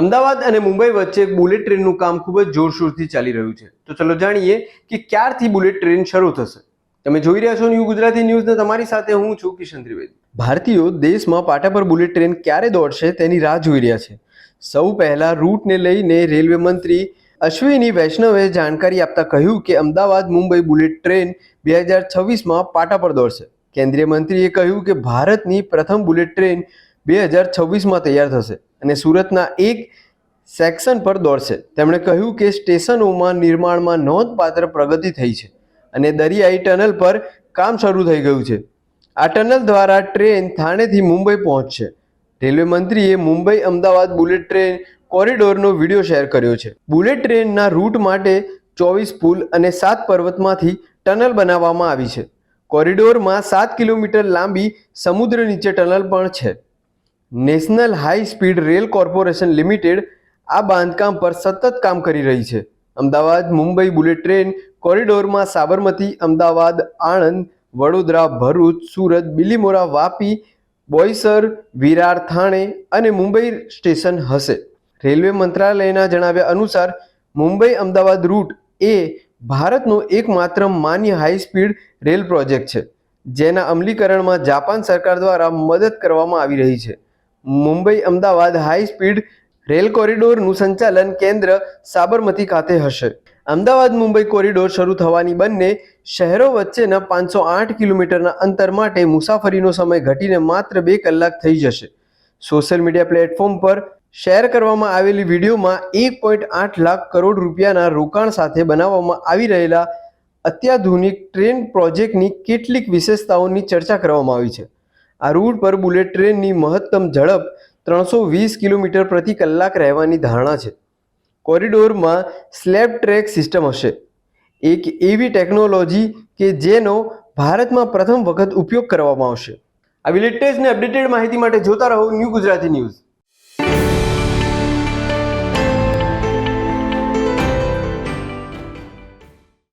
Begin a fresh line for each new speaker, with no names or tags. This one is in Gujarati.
અમદાવાદ અને મુંબઈ વચ્ચે બુલેટ ટ્રેનનું કામ ખૂબ જ જોરશોરથી ચાલી રહ્યું છે. તો ચલો જાણીએ કે ક્યારથી બુલેટ ટ્રેન શરૂ થશે. તમે જોઈ રહ્યા છો ન્યૂ ગુજરાતી ન્યૂઝને તમારી સાથે હું છું કિશન ત્રિવેદી. ભારતીયો દેશમાં પાટા પર બુલેટ ટ્રેન ક્યારે દોડશે તેની રાહ જોઈ રહ્યા છે. સૌ પહેલાં રૂટને લઈને રેલવે મંત્રી અશ્વિની વૈષ્ણવે જાણકારી આપતા કહ્યું કે અમદાવાદ મુંબઈ બુલેટ ટ્રેન બે હજાર છવ્વીસમાં પાટા પર દોડશે. કેન્દ્રીય મંત્રીએ કહ્યું કે ભારતની પ્રથમ બુલેટ ટ્રેન બે હજાર છવ્વીસમાં તૈયાર થશે. અને સુરતના એક સેક્શન પર દોડશે. તેમણે કહ્યું કે સ્ટેશનોમાં નિર્માણમાં નોંધપાત્ર પ્રગતિ થઈ છે અને દરિયાઈ ટનલ પર કામ શરૂ થઈ ગયું છે. આ ટનલ દ્વારા ટ્રેન થાણેથી મુંબઈ પહોંચશે. રેલવે મંત્રીએ મુંબઈ અમદાવાદ બુલેટ ટ્રેન કોરિડોરનો વીડિયો શેર કર્યો છે. બુલેટ ટ્રેનના રૂટ માટે ચોવીસ પુલ અને સાત પર્વતમાંથી ટનલ બનાવવામાં આવી છે. કોરિડોરમાં સાત કિલોમીટર લાંબી સમુદ્ર નીચે ટનલ પણ છે. National high speed rail corporation limited આ બાંધકામ પર સતત કામ કરી રહી છે. અમદાવાદ, મુંબઈ બુલેટ ટ્રેન, કોરિડોરમાં સાબરમતી, અમદાવાદ, આણંદ, વડોદરા, ભરૂચ, સુરત, બિલીમોરા, વાપી, બોઈસર, વિરાર, થાણે અને મુંબઈ સ્ટેશન હશે. રેલવે મંત્રાલયના જણાવ્યા અનુસાર, મુંબઈ અમદાવાદ રૂટ એ ભારતનો એકમાત્ર માન્ય હાઈ સ્પીડ રેલ પ્રોજેક્ટ છે, જેના અમલીકરણમાં જાપાન સરકાર દ્વારા મદદ કરવામાં આવી રહી છે. Mumbai Ahmedabad high speed rail કોરિડોરનું સંચાલન કેન્દ્ર સાબરમતી ખાતે હશે. અમદાવાદ મુંબઈ કોરિડોર શરૂ થવાની બંને શહેરો વચ્ચેના પાંચસો આઠ કિલોમીટરના અંતર માટે મુસાફરીનો સમય ઘટીને માત્ર બે કલાક થઈ જશે. સોશિયલ મીડિયા પ્લેટફોર્મ પર શેર કરવામાં આવેલી વિડીયોમાં એક પોઈન્ટ આઠ લાખ કરોડ રૂપિયાના રોકાણ સાથે બનાવવામાં આવી રહેલા અત્યાધુનિક ટ્રેન પ્રોજેક્ટની કેટલીક વિશેષતાઓની ચર્ચા કરવામાં આવી છે. આ રૂટ પર બુલેટ ટ્રેનની મહત્તમ ઝડપ ત્રણસો વીસ કિલોમીટર પ્રતિ કલાક રહેવાની ધારણા છે. કોરિડોરમાં સ્લેબ ટ્રેક સિસ્ટમ હશે. એક એવી ટેકનોલોજી કે જેનો ભારતમાં પ્રથમ વખત ઉપયોગ કરવામાં આવશે. આવી લેટેસ્ટ ને અપડેટેડ માહિતી માટે જોતા રહો ન્યૂ ગુજરાતી ન્યૂઝ.